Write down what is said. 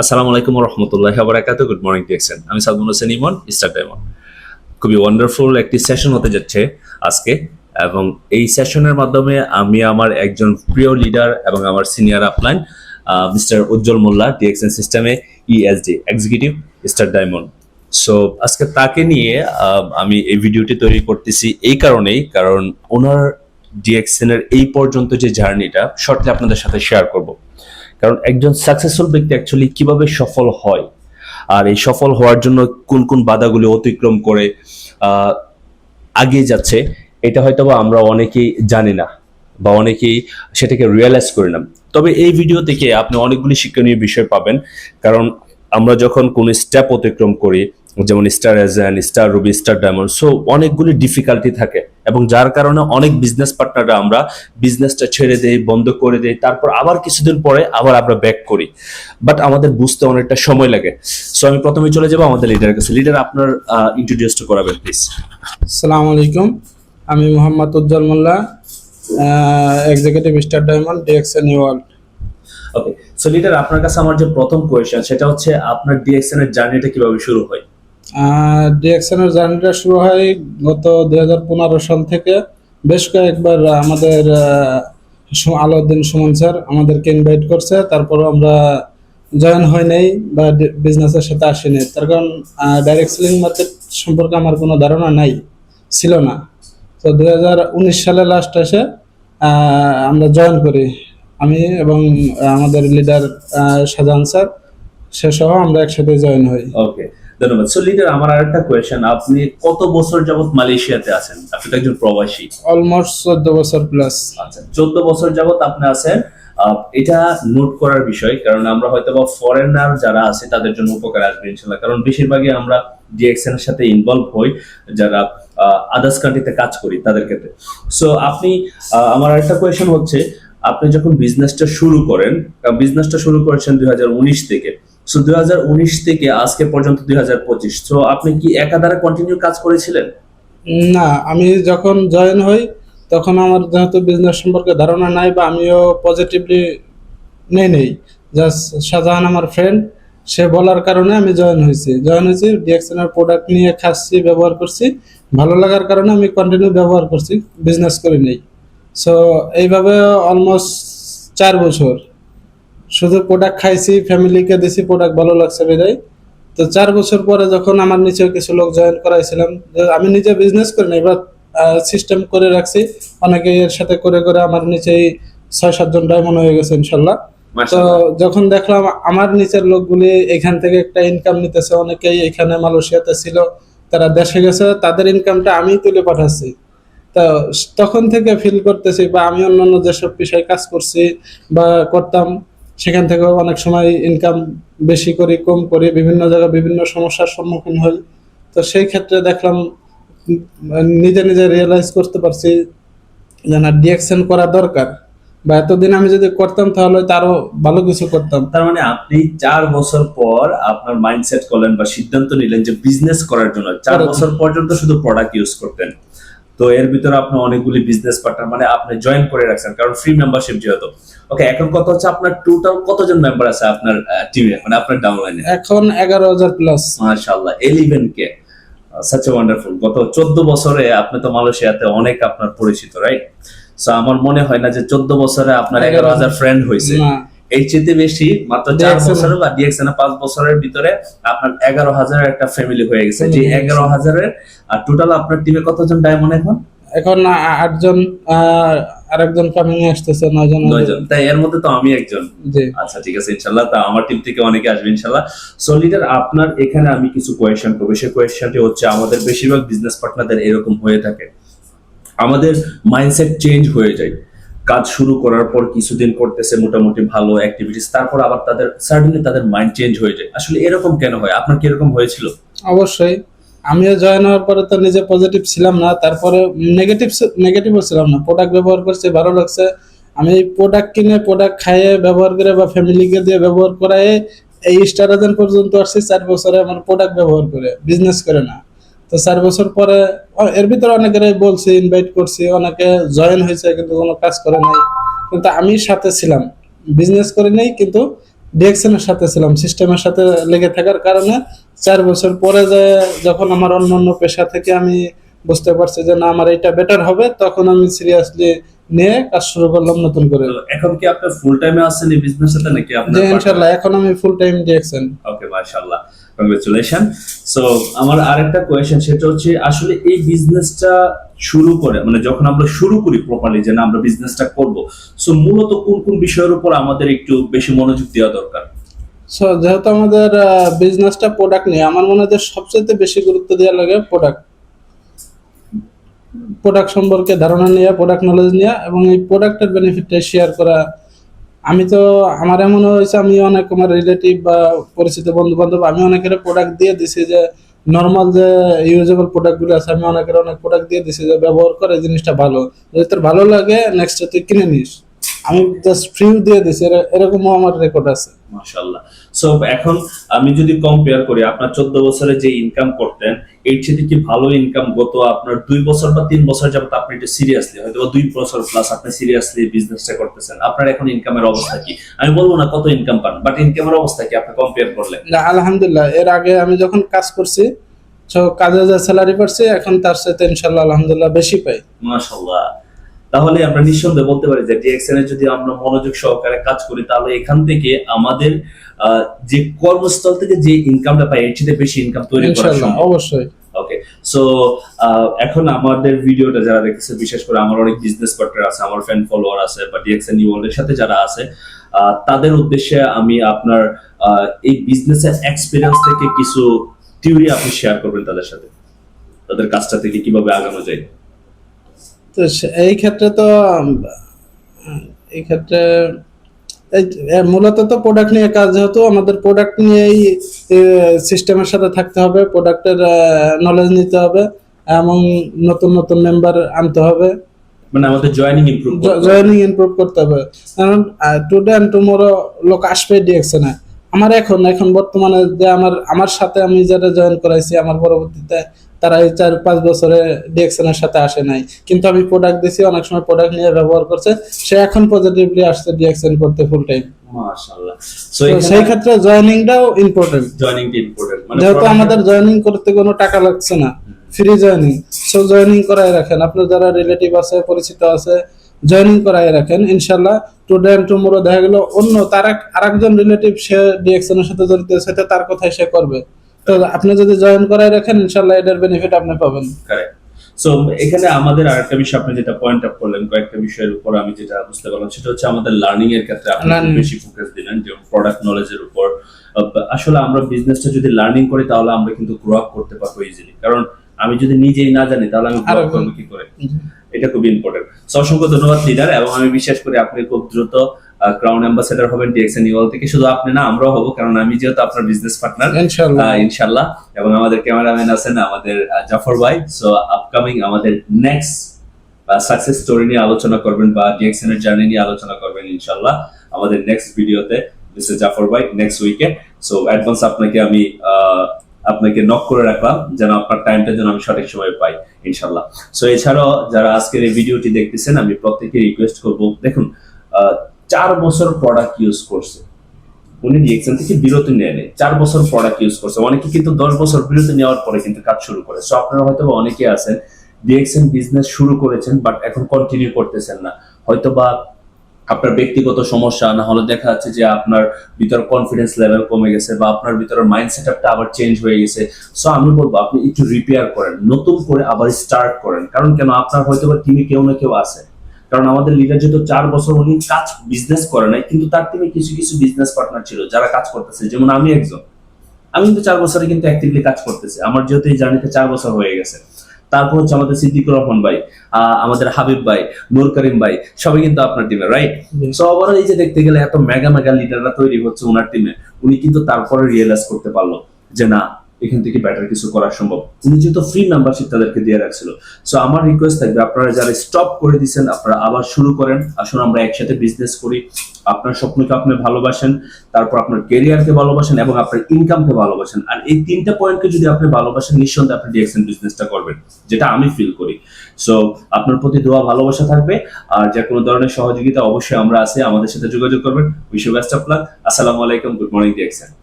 আসসালামু আলাইকুম রহমতুল্লাহ বারাকাত good morning টেকসেন আমি সাদমুল হোসেন ইমন স্টার ডায়মন্ড খুবই ওয়ান্ডারফুল একটি সেশন হতে যাচ্ছে আজকে, এবং এই সেশনের মাধ্যমে আমি আমার একজন প্রিয় লিডার এবং আমার senior upline mister Ujjwal Molla DXN সিস্টেমে ESD executive star diamond so আজকে তাকে নিয়ে আমি এই ভিডিওটি তৈরি করতেছি এই কারণেই, কারণ ওনার ডিএক্সএন এর এই পর্যন্ত যে জার্নিটা শর্টলি আপনাদের সাথে শেয়ার করব। কারণ একজন সাকসেসফুল ব্যক্তি অ্যাকচুয়ালি কীভাবে সফল হয়? আর এই সফল হওয়ার জন্য কোন কোন বাধাগুলি অতিক্রম করে আগিয়ে যাচ্ছে, এটা হয়তো বা আমরা অনেকেই জানি না বা অনেকেই সেটাকে রিয়েলাইজ করি না। তবে এই ভিডিও থেকে আপনি অনেকগুলি শিক্ষণীয় বিষয় পাবেন। কারণ আমরা যখন কোন স্টেপ অতিক্রম করি যেমন star agent star ruby star diamond. So অনেকগুলি ডিফিকাল্টি থাকে এবং যার কারণে অনেক বিজনেস পার্টনাররা আমরা বিজনেসটা ছেড়ে দেই বন্ধ করে দেই তারপর আবার কিছুদিন পরে আবার আমরা ব্যাক করি। বাট আমাদের বুঝতে অনেকটা সময় লাগে। সো আমি প্রথমে চলে যাব আমাদের লিডারের কাছে। লিডার আপনার ইন্ট্রোডিউসটা করাবেন প্লিজ আসসালামু আলাইকুম। আমি Mohammad Ujjwal Molla executive star diamond DXN world okay so leader আপনার কাছে আমার যে প্রথম কোয়েশ্চেন সেটা হচ্ছে আপনার ডিএক্সএন এর জার্নিটা কীভাবে শুরু হয়? ডিএক্সএন এর জার্নিটা শুরু হয় গত দু হাজার পনেরো সাল থেকে। বেশ কয়েকবার আমাদের আলাউদ্দিন সুমন স্যার আমাদেরকে ইনভাইট করছে। তারপর আমরা জয়েন হয় নাই বা বিজনেসের সাথে আসি আসিনি তার কারণ ডাইরেক্ট সেলিং মার্কেট সম্পর্কে আমার কোনো ধারণা নাই, ছিল না। তো দু হাজার উনিশ সালে লাস্ট এসে আমরা জয়েন করি। আমি এবং আমাদের লিডার শাহজাহান স্যার সে সহ আমরা একসাথে জয়েন হই। ওকে ধন্যবাদ। সো লিডার আমার আরেকটা কোয়েশ্চেন আপনি কত বছর যাবত মালয়েশিয়াতে আছেন? আপনি তো একজন প্রবাসী। অলমোস্ট চোদ্দ বছর প্লাস আচ্ছা চোদ্দ বছর যাবত আপনি আছেন। এটা নোট করার বিষয় কারণ আমরা হয়তো বা ফরেনার যারা আছে তাদের জন্য উপকার আসবে ইনশাল্লাহ কারণ বেশিরভাগই আমরা ডিএক্সএন এর সাথে ইনভলভ হই যারা আদার্স কান্ট্রিতে কাজ করি তাদের ক্ষেত্রে। সো আপনি আমার আরেকটা কোয়েশন হচ্ছে আপনি যখন বিজনেসটা শুরু করেন বিজনেসটা শুরু করেছেন দু হাজার উনিশ থেকে। সো দু হাজার উনিশ থেকে আজকে পর্যন্ত দুই সো আপনি কি একাধারে কন্টিনিউ কাজ করেছিলেন? না, আমি যখন জয়েন হই, তখন আমার যেহেতু বিজনেস সম্পর্কে ধারণা নাই বা আমিও পজিটিভলি নেই নেই। জাস্ট শাহজাহান আমার ফ্রেন্ড সে বলার কারণে আমি জয়েন হয়েছি। জয়েন হয়েছি ডিএক্সএনের প্রোডাক্ট নিয়ে খাচ্ছি, ব্যবহার করছি। ভালো লাগার কারণে আমি কন্টিনিউ ব্যবহার করছি বিজনেস করে নেই। সো এইভাবে অলমোস্ট চার বছর। শুধু প্রোডাক্ট খাইছি ফ্যামিলিকে দিছি প্রোডাক্ট ভালো লাগছে বিদায়। তো চার বছর পরে যখন আমার নিচে কিছু লোক জয়েন করাইছিলাম আমি নিজে বিজনেস করি না এবার সিস্টেম করে রাখছি। অনেকে এর সাথে করে করে আমার নিচেই ছয় সাতজন ডায়মন্ড হয়ে গেছে ইনশাল্লাহ। তো যখন দেখলাম আমার নিচের লোকগুলি এখান থেকে একটা ইনকাম নিতেছে অনেকেই এখানে মালয়েশিয়াতে ছিল তারা দেশে গেছে তাদের ইনকামটা আমি তুলে পাঠাচ্ছি। তো তখন থেকে ফিল করতেছি বা আমি অন্যান্য যেসব বিষয়ে কাজ করছি বা করতাম সেখান থেকেও অনেক সময় ইনকাম বেশি করি কম করি বিভিন্ন জায়গায় বিভিন্ন সমস্যার সম্মুখীন হই। তো সেই ক্ষেত্রে দেখলাম নিজে নিজে রিয়েলাইজ করতে পারছি যে না ডিএকশন করা দরকার। বা এতদিন আমি যদি করতাম তাহলে আরও ভালো কিছু করতাম। তার মানে আপনি চার বছর পর আপনার মাইন্ডসেট করলেন বা সিদ্ধান্ত নিলেন যে বিজনেস করার জন্য। চার বছর পর্যন্ত শুধু প্রোডাক্ট ইউজ করতেন। তো এর ভিতরে আপনি অনেকগুলি বিজনেস পার্টনার মানে আপনি জয়েন করে রাখছেন কারণ ফ্রি মেম্বারশিপ যেহেতু। ওকে এখন কত হচ্ছে আপনার টোটাল কতজন মেম্বার আছে আপনার টিমে মানে আপনার ডাউনলাইনে এখন এগারো হাজার প্লাস মাশাআল্লাহ এলিভেন কে সাচ ওয়ান্ডারফুল গত চোদ্দ বছরে আপনি তো মালয়েশিয়াতে অনেক আপনার পরিচিত রাইট সো আমার মনে হয় না যে চোদ্দ বছরে আপনার এগারো হাজার। ফ্রেন্ড হয়েছে। এর চেয়ে বেশি মাত্র চার DXN বছরে বা ডিএক্সএন পাঁচ বছরের ভিতরে আপনার এগারো হাজারের একটা ফ্যামিলি হয়ে গেছে। যে এগারো হাজারের আর টোটাল আপনার টিমে কতজন ডায়মন্ড এখন? এখন আটজন আরেকজন কামিং আসতেছে নয়জন। নয়জন। তাই এর মধ্যে তো আমি একজন। আচ্ছা ঠিক আছে ইনশাল্লাহ। তা আমার টিম থেকে অনেকে আসবে ইনশাল্লাহ। সো লিডার আপনার এখানে আমি কিছু কোয়েশ্চেন করব। সেই কোয়েশ্চেনটি হচ্ছে আমাদের বেশিরভাগ বিজনেস পার্টনারদের এরকম হয়ে থাকে। আমাদের মাইন্ডসেট চেঞ্জ হয়ে যায়। কাজ শুরু করার পর কিছুদিন করতেছে মোটামুটি ভালো অ্যাক্টিভিটিস তারপর আবার তাদের সার্টেনলি তাদের মাইন্ড চেঞ্জ হয়ে যায়। আসলে এরকম কেন হয়? আপনার কি এরকম হয়েছিল? অবশ্যই। আমিও জয়েন হওয়ার পরে তো নিজে পজিটিভ ছিলাম না, তারপরে নেগেটিভ নেগেটিভও ছিলাম না। প্রোডাক্ট ব্যবহার করছি, ভালো লাগছে। আমি প্রোডাক্ট কিনে প্রোডাক্ট খাইয়ে, ব্যবহার করে বা ফ্যামিলিকে দিয়ে ব্যবহার করায় এই স্টার পর্যন্ত আসছি, চার বছরে আমার প্রোডাক্ট ব্যবহার করে বিজনেস করে না। তো চার বছর পরে এর ভিতরে অনেকের বলছি ইনভাইট করছি, অনেকে জয়েন হয়েছে, কিন্তু কোনো কাজ করে নাই। কিন্তু আমি সাথে ছিলাম বিজনেস করে নেই, কিন্তু ডিএক্সএন সাথে ছিলাম সিস্টেমের সাথে লেগে থাকার কারণে চার বছর পরে যে যখন আমার অন্য অন্য পেশা থেকে আমি বুঝতে পারছি যে না, আমার এটা বেটার হবে, তখন আমি সিরিয়াসলি নিয়ে কাজ শুরু করলাম নতুন করে। এখন কি আপনি ফুল টাইমে আছেন এই নাকি ইনশাল্লাহ এখন আমি ফুল টাইম ডিএক্সএন ওকে মাশাআল্লাহ। কংগ্রেচুলেশন সো আমার আরেকটা কোয়েশ্চেন সেটা হচ্ছে আসলে এই বিজনেসটা শুরু করে মানে যখন আমরা শুরু করি প্রপারলি যে না আমরা বিজনেসটা করব সো মূলত কোন কোন বিষয়ের উপর আমাদের একটু বেশি মনোযোগ দেওয়া দরকার? সো যেহেতু আমাদের বিজনেসটা প্রোডাক্ট নিয়ে আমার মনে হয় সবচেয়ে বেশি গুরুত্ব দেওয়া লাগে প্রোডাক্ট প্রোডাক্ট সম্পর্কে ধারণা নেওয়া প্রোডাক্ট নলেজ নেওয়া এবং এই প্রোডাক্টের বেনিফিটটা শেয়ার করা। আমি তো, আমার এমন হয়েছে, আমি অনেক আমার রিলেটিভ বা পরিচিত বন্ধু বান্ধব আমি অনেকের প্রোডাক্ট দিয়ে দিছি যে নর্মাল যে ইউজেবল প্রোডাক্টগুলো আছে, আমি অনেকের অনেক প্রোডাক্ট দিয়ে দিছি যে, ব্যবহার করে জিনিসটা ভালো। যদি তোর ভালো লাগে নেক্সট তুই কিনে নিস। আমি জাস্ট ফ্রি দিয়ে দিছি এরকমও আমার রেকর্ড আছে। মাশাআল্লাহ। সো এখন আমি যদি কম্পেয়ার করি আপনার চোদ্দ বছরে যে ইনকাম করতেন এর চেয়ে কি ভালো ইনকাম গত আপনার দুই বছর বা তিন বছর যাবত আপনি এটা সিরিয়াসলি হয়তো বা দুই বছর প্লাস আপনি সিরিয়াসলি বিজনেসটা করতেছেন। আপনার এখন ইনকামের অবস্থা কি? আমি বলব না কত ইনকাম পান বাট ইনকামের অবস্থা কি আপনি কম্পেয়ার করলে না আলহামদুলিল্লাহ এর আগে আমি যখন কাজ করছি তো কাজে যা স্যালারি পাচ্ছি এখন তার সাথে ইনশাল্লাহ আলহামদুলিল্লাহ বেশি পাই। মাশাআল্লাহ। তাহলে আমরা নিঃসন্দেহে বলতে পারি যে ডিএক্সএন এ যদি আমরা মনোযোগ সহকারে কাজ করি তাহলে এখান থেকে আমাদের যে কর্মস্থল থেকে যে ইনকামটা পাই এর চেয়ে বেশি ইনকাম তৈরি করা সম্ভব। অবশ্যই। ওকে সো এখন আমাদের ভিডিওটা যারা দেখতেছে বিশেষ করে আমার অনেক বিজনেস পার্টনার আছে আমার ফ্যান ফলোয়ার আছে বা ডিএক্সএন ইউনের সাথে যারা আছে তাদের উদ্দেশ্যে আমি আপনার এই বিজনেসের এক্সপিরিয়েন্স থেকে কিছু থিওরি আপনি শেয়ার করবেন তাদের সাথে। তাদের কাজটা থেকে কীভাবে আগানো যায়। তো এই ক্ষেত্রে তো এই ক্ষেত্রে মূলত তো প্রোডাক্ট নিয়ে কাজ যেহেতু আমাদের প্রোডাক্ট নিয়েই সিস্টেমের সাথে থাকতে হবে প্রোডাক্টের নলেজ নিতে হবে এবং নতুন নতুন মেম্বার আনতে হবে। মানে আমাদের জয়েনিং ইমপ্রুভ জয়েনিং ইমপ্রুভ করতে হবে। কারণ টুডে অ্যান্ড টুমোরো লোক আসবে ডিএক্সনে আমার এখন এখন বর্তমানে যে আমার আমার সাথে আমি যারা জয়েন করাইছি আমার পরবর্তীতে তারা এই চার পাঁচ বছরে ডিএক্সন এর সাথে আসে নাই। কিন্তু আমি প্রোডাক্ট দিছি অনেক সময় প্রোডাক্ট নিয়ে ব্যবহার করছে। সে এখন পজিটিভলি আসছে ডিএক্সন করতে ফুল টাইম সেই ক্ষেত্রে জয়েনিংটাও ইম্পর্টেন্ট ইম্পর্টেন্ট মানে যেহেতু আমাদের জয়েনিং করতে কোনো টাকা লাগছে না। ফ্রি জয়েনিং সো জয়েনিং করাই রাখেন। আপনার যারা রিলেটিভ আছে পরিচিত আছে জয়েনিং করাই রাখেন। ইনশাল্লাহ টুডে অ্যান্ড টুমোরো দেখা গেল অন্য তার এক আরেকজন রিলেটিভ সে ডিএক্সনের সাথে জড়িত সেটা তার কথাই সে করবে। তো আপনি যদি জয়েন করাই রাখেন ইনশাল্লাহ এটার বেনিফিট আপনি পাবেন. So, এখানে আমাদের আরেকটা বিষয় আপনি যেটা পয়েন্ট আপ করলেন কয়েকটা বিষয়ের উপর আমি যেটা বুঝতে পারলাম সেটা হচ্ছে আমাদের লার্নিং এর ক্ষেত্রে আপনি বেশি ফোকাস দিলেন যেমন প্রোডাক্ট নলেজের উপর। আসলে আমরা বিজনেসটা যদি লার্নিং করি তাহলে আমরা কিন্তু গ্রো আপ করতে পারব ইজিলি কারণ আমি যদি নিজেই না জানি তাহলে আমি গ্রো আপ করব কি করে? এটা খুবই ইম্পর্টেন্ট অসংখ্য ধন্যবাদ লিডার এবং আমি বিশ্বাস করি আপনি খুব দ্রুত ক্রাউন অ্যাম্বাসেডার হবেন ডিএক্সএন ইউএল থেকে। শুধু আপনি না আমরাও হব কারণ আমি যেহেতু আপনার বিজনেস পার্টনার ইনশাল্লাহ এবং আমাদের ক্যামেরাম্যান আছেন আমাদের জাফর ভাই। সো আপকামিং আমাদের নেক্সট সাকসেস স্টোরি নিয়ে আলোচনা করবেন বা ডিএক্সএন এর জার্নি নিয়ে আলোচনা করবেন ইনশাল্লাহ আমাদের নেক্সট ভিডিওতে মিস্টার জাফর ভাই নেক্সট উইকে সো অ্যাডভান্স আপনাকে আমি আহ, আপনাকে নক করে রাখলাম, যেন আপনার টাইমটা যেন আমি সঠিক সময় পাই ইনশাল্লাহ সো এছাড়াও যারা আজকের এই ভিডিওটি দেখতেছেন, আমি প্রত্যেকে রিকোয়েস্ট করব, দেখুন চার বছর প্রোডাক্ট ইউজ করছে। উনি ডিএক্সএন থেকে বিরতি নিয়ে নেয় চার বছর প্রোডাক্ট ইউজ করছে। অনেকে কিন্তু দশ বছর বিরতি নেওয়ার পরে কিন্তু কাজ শুরু করে। সো আপনারা হয়তো অনেকে আছেন ডিএক্সএন বিজনেস শুরু করেছেন বাট এখন কন্টিনিউ করতেছেন না। হয়তো বা আপনার ব্যক্তিগত সমস্যা, না হলে দেখা যাচ্ছে যে আপনার ভিতর কনফিডেন্স লেভেল কমে গেছে বা আপনার ভিতরে মাইন্ড সেটআপটা আবার চেঞ্জ হয়ে গেছে। সো আমি বলব, আপনি একটু রিপেয়ার করেন, নতুন করে আবার স্টার্ট করেন। কারণ কেন? আপনার হয়তো বা টিমে কেউ না কেউ আছে। কারণ আমাদের লিডার যেহেতু চার বছর উনি কাজ বিজনেস করে নাই, কিন্তু তার টিমে কিছু কিছু বিজনেস পার্টনার ছিল যারা কাজ করতেছে। যেমন আমি একজন। আমি কিন্তু চার বছরে কিন্তু অ্যাক্টিভলি কাজ করতেছি। আমার যেহেতু এই জার্নিতে চার বছর হয়ে গেছে। তারপর হচ্ছে আমাদের সিদ্দিকুর রহমান ভাই আহ, আমাদের হাবিব ভাই নূর করিম ভাই সবাই কিন্তু আপনার টিমে রাইট। সো ওভারঅল এই যে দেখতে গেলে এত মেগা মেগা লিডাররা তৈরি হচ্ছে ওনার টিমে উনি কিন্তু তারপরে রিয়েলাইজ করতে পারল যে না এখান থেকে বেটার কিছু করা সম্ভব। উনি যেহেতু ফ্রি মেম্বারশিপ তাদেরকে দিয়ে রাখছিল। সো আমার রিকোয়েস্ট থাকবে, আপনারা যারা স্টপ করে দিচ্ছেন আপনারা আবার শুরু করেন। আসুন, আমরা একসাথে বিজনেস করি। আপনার স্বপ্নকে আপনি ভালোবাসেন, তারপর আপনার কেরিয়ারকে ভালোবাসেন এবং আপনার ইনকামকে ভালোবাসেন। আর এই তিনটা পয়েন্টকে যদি আপনি ভালোবাসেন, নিঃসন্দেহে আপনি ডিএক্সএন বিজনেসটা করবেন, যেটা আমি ফিল করি। সো আপনার প্রতি দোয়া, ভালোবাসা থাকবে। আর যে কোনো ধরনের সহযোগিতা অবশ্যই আমরা আছি, আমাদের সাথে যোগাযোগ করবেন। উইশ বেস্ট অফ লাক আসসালামু আলাইকুম। Good morning DXN